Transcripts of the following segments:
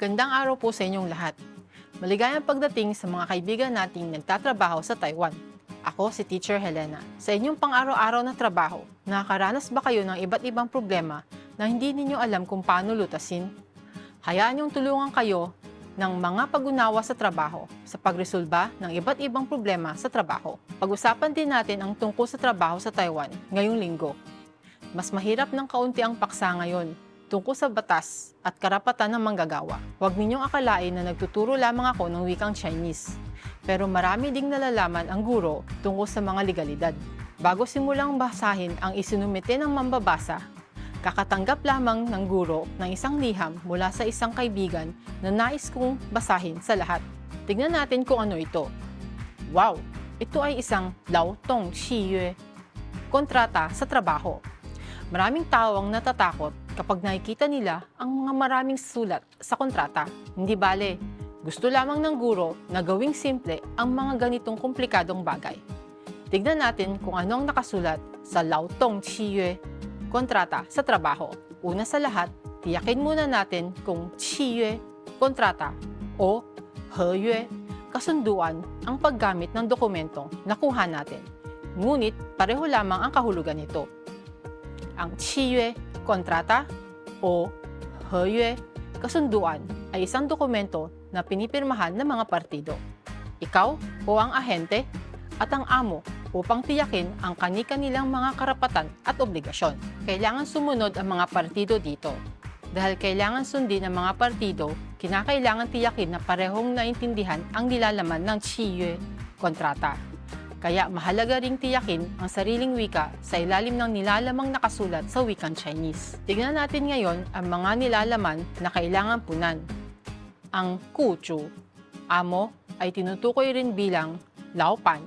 Magandang araw po sa inyong lahat. Maligayang pagdating sa mga kaibigan nating nagtatrabaho sa Taiwan. Ako si Teacher Helena. Sa inyong pang-araw-araw na trabaho, nakakaranas ba kayo ng iba't ibang problema na hindi ninyo alam kung paano lutasin? Hayaan niyong tulungan kayo ng mga pag-unawa sa trabaho sa pagresolba ng iba't ibang problema sa trabaho. Pag-usapan din natin ang tungkol sa trabaho sa Taiwan ngayong linggo. Mas mahirap ng kaunti ang paksa ngayon tungkol sa batas at karapatan ng manggagawa. Huwag ninyong akalain na nagtuturo lamang ako ng wikang Chinese. Pero marami ding nalalaman ang guro tungkol sa mga legalidad. Bago simulang basahin ang isinumite ng mambabasa, kakatanggap lamang ng guro ng isang liham mula sa isang kaibigan na nais kong basahin sa lahat. Tignan natin kung ano ito. Wow! Ito ay isang Lao Tong Xiyue, kontrata sa trabaho. Maraming tao ang natatakot kapag nakikita nila ang mga maraming sulat sa kontrata. Hindi bale, gusto lamang ng guro na gawing simple ang mga ganitong komplikadong bagay. Tignan natin kung ano ang nakasulat sa Lautong Chiyue, kontrata sa trabaho. Una sa lahat, tiyakin muna natin kung Chiyue, kontrata, o Heyue, kasunduan ang paggamit ng dokumentong nakuha natin. Ngunit pareho lamang ang kahulugan nito ang kontrata, o Heyue, kasunduan ay isang dokumento na pinipirmahan ng mga partido. Ikaw o ang ahente at ang amo upang tiyakin ang kani-kanilang mga karapatan at obligasyon. Kailangan sumunod ang mga partido dito. Dahil kailangan sundin ang mga partido, kinakailangan tiyakin na parehong naintindihan ang nilalaman ng Chiyue kontrata. Kaya mahalaga ring tiyakin ang sariling wika sa ilalim ng nilalamang nakasulat sa wikang Chinese. Tignan natin ngayon ang mga nilalaman na kailangan punan. Ang kuchu, amo, ay tinutukoy rin bilang laupan,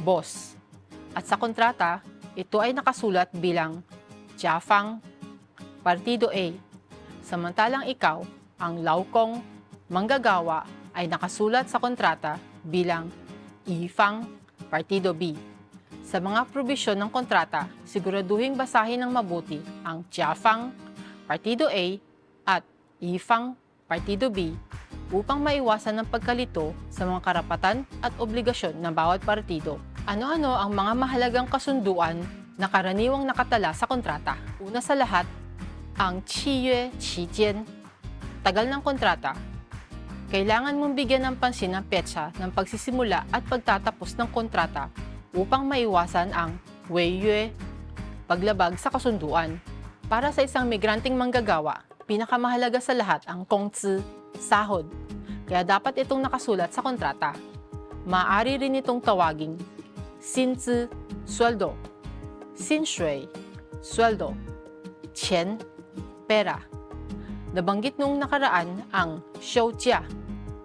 boss. At sa kontrata, ito ay nakasulat bilang Jiafang, Partido A. Samantalang ikaw, ang laukong, manggagawa, ay nakasulat sa kontrata bilang Ifang, Partido B. Sa mga probisyon ng kontrata, siguraduhin basahin ng mabuti ang Jiafang, Partido A at Ifang, Partido B upang maiwasan ang pagkalito sa mga karapatan at obligasyon ng bawat partido. Ano-ano ang mga mahalagang kasunduan na karaniwang nakatala sa kontrata? Una sa lahat, ang Qiyue Qijian, tagal ng kontrata, kailangan mong bigyan ng pansin ang petsa ng pagsisimula at pagtatapos ng kontrata upang maiwasan ang weiyue, paglabag sa kasunduan. Para sa isang migranteng manggagawa, pinakamahalaga sa lahat ang kongzi, sahod. Kaya dapat itong nakasulat sa kontrata. Maaari rin itong tawaging sinzi, sweldo, sinshui, sweldo, chen, pera. Nabanggit nung nakaraan ang shoujia,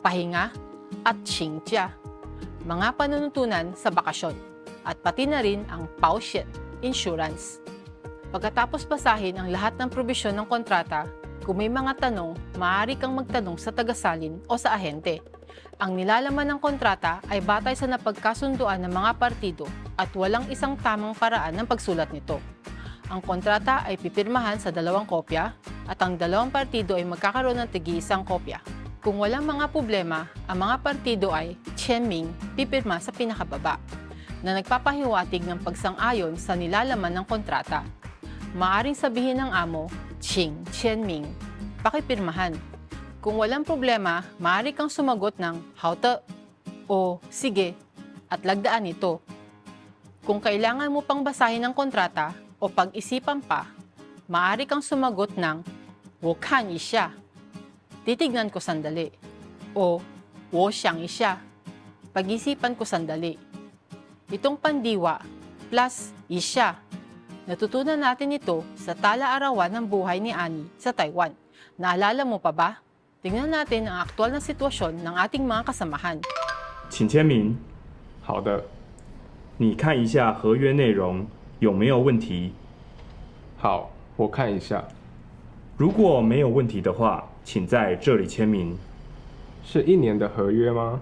pahinga, at qingjia, mga panunutunan sa bakasyon, at pati na rin ang pauxian, insurance. Pagkatapos basahin ang lahat ng probisyon ng kontrata, kung may mga tanong, maaari kang magtanong sa tagasalin o sa ahente. Ang nilalaman ng kontrata ay batay sa napagkasunduan ng mga partido at walang isang tamang paraan ng pagsulat nito. Ang kontrata ay pipirmahan sa dalawang kopya at ang dalawang partido ay magkakaroon ng tigi-isang kopya. Kung walang mga problema, ang mga partido ay Chenming pipirma sa pinakababa na nagpapahiwatig ng pagsang-ayon sa nilalaman ng kontrata. Maaring sabihin ng amo, Ching Chenming, pakipirmahan. Kung walang problema, maaari kang sumagot ng Haute o Sige at lagdaan ito. Kung kailangan mo pang basahin ang kontrata o pag-isipan pa, maaari kang sumagot ng Wokan isya Titignan ko sandali. O Wo siyang isya. Pag-isipan ko sandali. Itong pandiwa plus isya. Natutunan natin ito sa tala-arawan ng buhay ni Annie sa Taiwan. Naalala mo pa ba? Tingnan natin ang aktual na sitwasyon ng ating mga kasamahan. 请签名。好的，你看一下合约内容有没有问题？好，我看一下，如果没有问题的话， 请在这里签名。是一年的合约吗？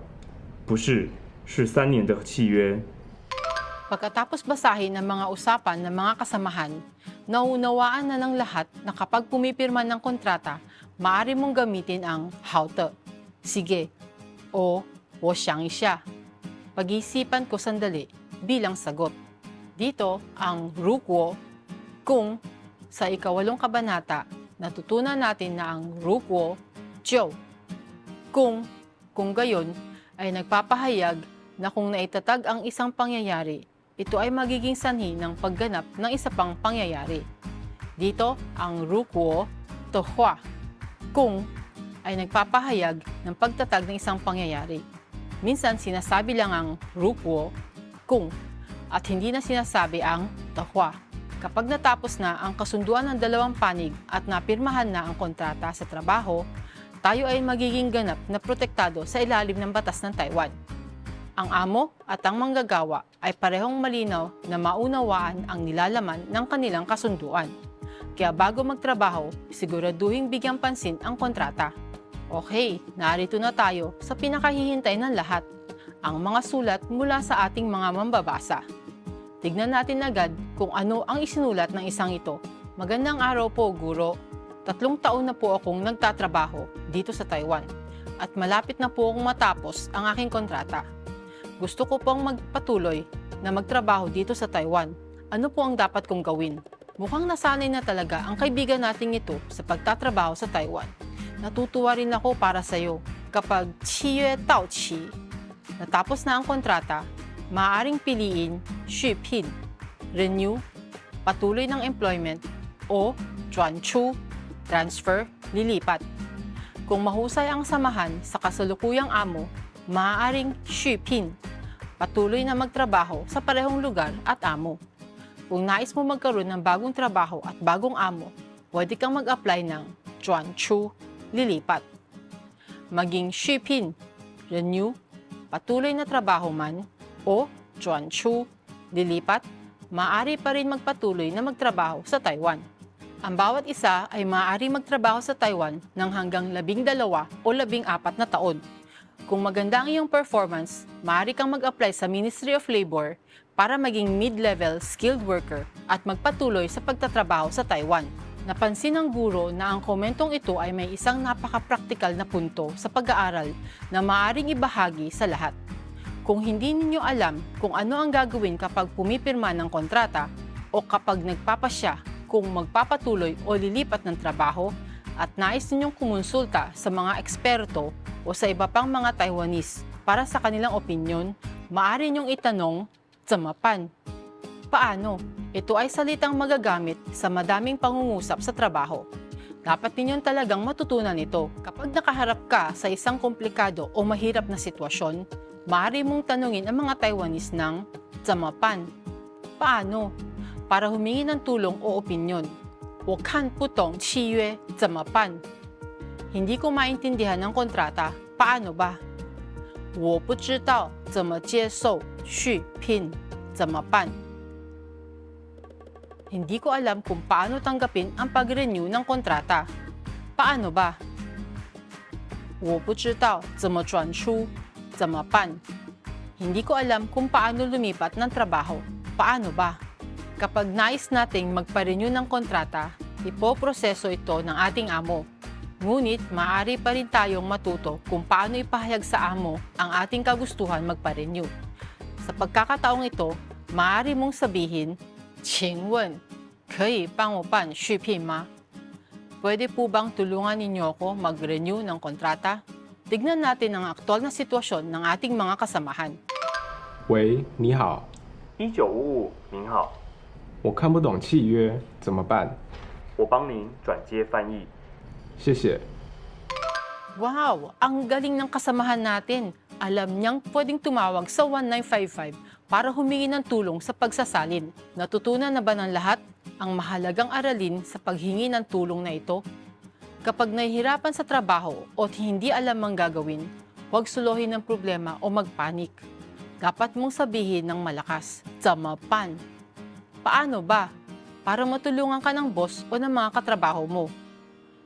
不是，是三年的契约。 Pagkatapos basahin ang mga usapan ng mga kasamahan, nauunawaan na ng lahat na kapag pumipirma ng kontrata, maaari mong gamitin ang 好的, sige, o 我想一下, pag-iisipan ko sandali bilang sagot. Dito, ang 如果, kung, sa ikawalong kabanata, natutunan natin na ang Rukuo Jiu. Kung, kung gayon, ay nagpapahayag na kung naitatag ang isang pangyayari, ito ay magiging sanhi ng pagganap ng isa pang pangyayari. Dito ang Rukuo Tohua, kung ay nagpapahayag ng pagtatag ng isang pangyayari. Minsan sinasabi lang ang Rukuo kung at hindi na sinasabi ang Tohua. Kapag natapos na ang kasunduan ng dalawang panig at napirmahan na ang kontrata sa trabaho, tayo ay magiging ganap na protektado sa ilalim ng batas ng Taiwan. Ang amo at ang manggagawa ay parehong malinaw na maunawaan ang nilalaman ng kanilang kasunduan. Kaya bago magtrabaho, siguraduhin bigyang pansin ang kontrata. Okay, narito na tayo sa pinakahihintay ng lahat, ang mga sulat mula sa ating mga mambabasa. Tignan natin agad kung ano ang isinulat ng isang ito. Magandang araw po, Guro. Tatlong taon na po akong nagtatrabaho dito sa Taiwan at malapit na po akong matapos ang aking kontrata. Gusto ko pong magpatuloy na magtrabaho dito sa Taiwan. Ano po ang dapat kong gawin? Mukhang nasanay na talaga ang kaibigan nating ito sa pagtatrabaho sa Taiwan. Natutuwa rin ako para sa iyo kapag Qiyue Tao Qi, natapos na ang kontrata, maaaring piliin Shiphin, Renew, Patuloy ng Employment o Chuanchu, Transfer, Lilipat. Kung mahusay ang samahan sa kasalukuyang amo, maaaring Shiphin, patuloy na magtrabaho sa parehong lugar at amo. Kung nais mo magkaroon ng bagong trabaho at bagong amo, pwede kang mag-apply ng Chuanchu, Lilipat. Maging Shiphin, Renew, patuloy na trabaho man, o 转出, lilipat, maaari pa rin magpatuloy na magtrabaho sa Taiwan. Ang bawat isa ay maaari magtrabaho sa Taiwan ng hanggang labing dalawa o labing apat na taon. Kung maganda ang iyong performance, maaari kang mag-apply sa Ministry of Labor para maging mid-level skilled worker at magpatuloy sa pagtatrabaho sa Taiwan. Napansin ng guro na ang komentong ito ay may isang napaka-practical na punto sa pag-aaral na maaring ibahagi sa lahat. Kung hindi ninyo alam kung ano ang gagawin kapag pumipirma ng kontrata o kapag nagpapasya kung magpapatuloy o lilipat ng trabaho at nais ninyong kumonsulta sa mga eksperto o sa iba pang mga Taiwanese para sa kanilang opinyon, maaari ninyong itanong, Zamapan, paano? Ito ay salitang magagamit sa madaming pangungusap sa trabaho. Dapat ninyong talagang matutunan ito. Kapag nakaharap ka sa isang komplikado o mahirap na sitwasyon, maaari mong tanungin ang mga Taiwanese ng Zamapan, paano? Para humingi ng tulong o opinyon. 我看不懂契约怎么办? Hindi ko maintindihan ng kontrata, paano ba? 我不知道怎么接受续聘，怎么办? Hindi ko alam kung paano tanggapin ang pag-renew ng kontrata. Paano ba? 我不知道怎么转出， 怎么办? Hindi ko alam kung paano lumipat ng trabaho. Paano ba? Kapag nais nating magpa-renew ng kontrata, ipoproseso ito ng ating amo. Ngunit maaari pa rin tayong matuto kung paano ipahayag sa amo ang ating kagustuhan magpa-renew. Sa pagkakataong ito, maaari mong sabihin, 请问,可以帮我办续聘吗? Pwede po bang tulungan ninyo ako mag-renew ng kontrata? Tignan natin ang aktual na sitwasyon ng ating mga kasamahan. 喂，你好，一九五五，您好，我看不懂契约，怎么办？我帮您转接翻译。谢谢。 Wow! Ang galing ng kasamahan natin. Alam niyang pwedeng tumawag sa 1955 para humingi ng tulong sa pagsasalin. Natutunan na ba ng lahat ang mahalagang aralin sa paghingi ng tulong na ito? Kapag nahihirapan sa trabaho o hindi alam ang gagawin, huwag suluhin ng problema o magpanik. Dapat mong sabihin ng malakas, Zamapan. Paano ba? Para matulungan ka ng boss o ng mga katrabaho mo.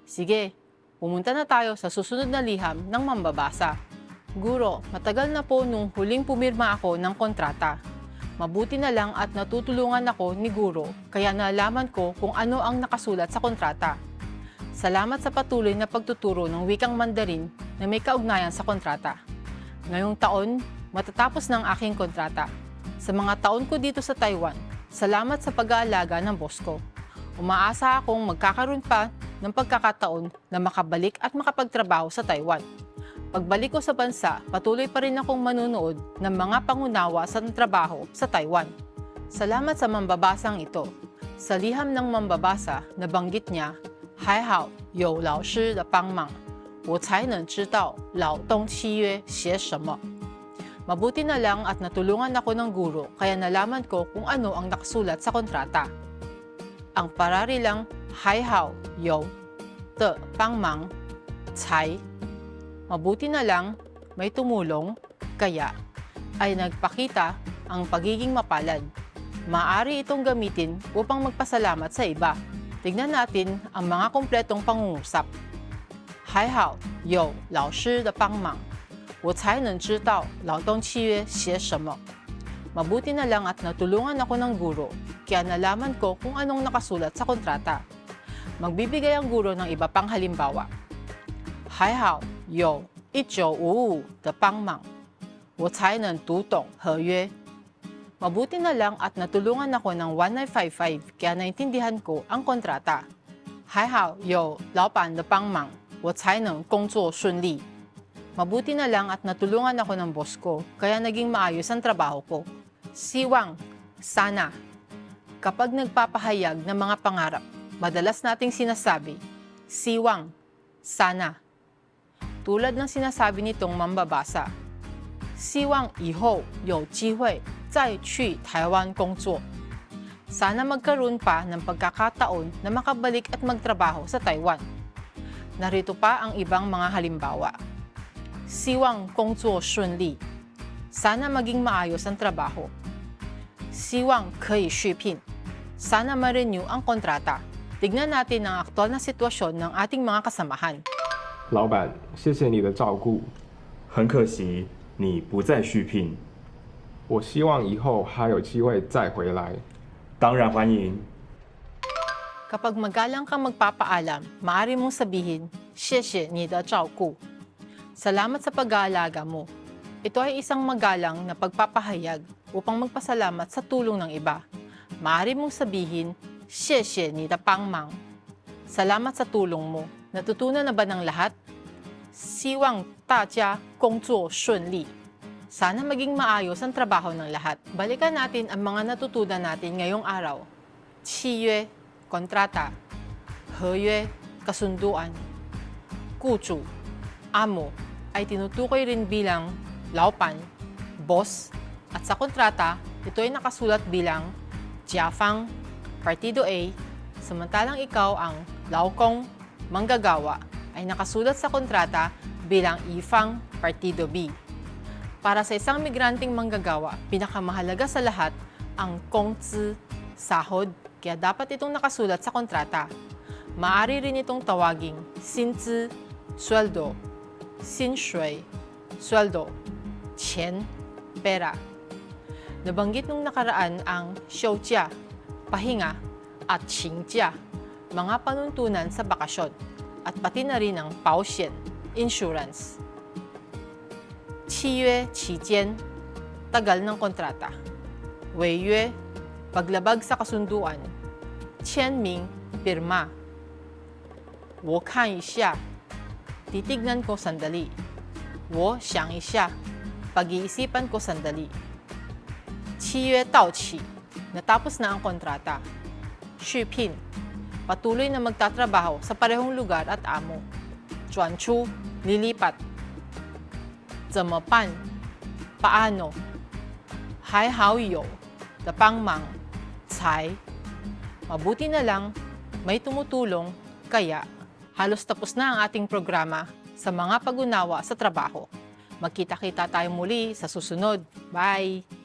Sige, pumunta na tayo sa susunod na liham ng mambabasa. Guro, matagal na po nung huling pumirma ako ng kontrata. Mabuti na lang at natutulungan ako ni Guro, kaya nalaman ko kung ano ang nakasulat sa kontrata. Salamat sa patuloy na pagtuturo ng wikang Mandarin na may kaugnayan sa kontrata. Ngayong taon, matatapos ng aking kontrata. Sa mga taon ko dito sa Taiwan, salamat sa pag-aalaga ng boss ko. Umaasa akong magkakaroon pa ng pagkakataon na makabalik at makapagtrabaho sa Taiwan. Pagbalik ko sa bansa, patuloy pa rin akong manunood ng mga pangunawa sa trabaho sa Taiwan. Salamat sa mambabasang ito. Sa liham ng mambabasa, nabanggit niya, 还好有老师的帮忙，我才能知道劳动契约写什么。Mabuti na lang at natulungan ako ng guro kaya nalaman ko kung ano ang nakasulat sa kontrata. Ang pararilang 还好有的帮忙才 Mabuti na lang may tumulong kaya ay nagpakita ang pagiging mapalad. Maari itong gamitin upang magpasalamat sa iba. Tignan natin ang mga kumpletong pangungusap. 还好有老师的帮忙，我才能知道劳动契约写什么。Mabuti na lang at natulungan ako ng guro, kaya nalaman ko kung anong nakasulat sa kontrata. Magbibigay ang guro ng iba pang halimbawa. 还好有一九五五的帮忙，我才能读懂合约。 Mabuti na lang at natulungan ako ng 1955 kaya naintindihan ko ang kontrata. 还好有老板的帮忙，我才能工作顺利。Mabuti na lang at natulungan ako ng boss ko kaya naging maayos ang trabaho ko. Siwang, sana. Kapag nagpapahayag ng mga pangarap, madalas nating sinasabi, siwang, sana. Tulad ng sinasabi nitong mambabasa, 希望以后有机会再去台湾工作。Sana magkaroon pa ng pagkakataon na makabalik at magtrabaho sa Taiwan. Narito pa ang ibang mga halimbawa. 希望工作顺利. Sana maging maayos ang trabaho. 希望可以续聘. Sana ma-renew ang kontrata. Tignan natin ang aktual na sitwasyon ng ating mga kasamahan. 老板，谢谢你的照顾。很可惜 你不再续聘，我希望以后还有机会再回来。当然欢迎。 Kapag magalang kang magpapaalam, maaari mong sabihin, 谢谢你的照顾. Salamat sa pag-aalaga mo. Ito ay isang magalang na pagpapahayag upang magpasalamat sa tulong ng iba. Maaari mong sabihin, 谢谢你的帮忙. Salamat sa tulong mo. Natutunan na ba ng lahat? 希望大家工作顺利. Sana maging maayos ang trabaho ng lahat. Balikan natin ang mga natutunan natin ngayong araw. 契约 kontrata, 合约 kasunduan, 雇主 amo ay tinutukoy rin bilang laupan, boss, at sa kontrata, ito ay nakasulat bilang jiafang, partido A, samantalang ikaw ang laokong, manggagawa, ay nakasulat sa kontrata bilang ifang, partido B. Para sa isang migranteng manggagawa, pinakamahalaga sa lahat ang kongzi, sahod, kaya dapat itong nakasulat sa kontrata. Maaari rin itong tawaging sinzi, sweldo, sinshui, sweldo, chen, pera. Nabanggit nung nakaraan ang xiaojia, pahinga, at qingjia, mga panuntunan sa bakasyon, at pati na rin ang pausian, insurance. Chiyue qijian, tagal ng kontrata. Weiyue, paglabag sa kasunduan. Qianming, pirma. Wo kan isya, titignan ko sandali. Wo siyang isya, pag-iisipan ko sandali. Chiyue tao qi, natapos na ang kontrata. Shupin, patuloy na magtatrabaho sa parehong lugar at amo. Chuanchu, lilipat. Zemapan, paano. Hai hao you, tapangmang, tsai. Mabuti na lang, may tumutulong, kaya halos tapos na ang ating programa sa mga pag-unawa sa trabaho. Magkita-kita tayo muli sa susunod. Bye!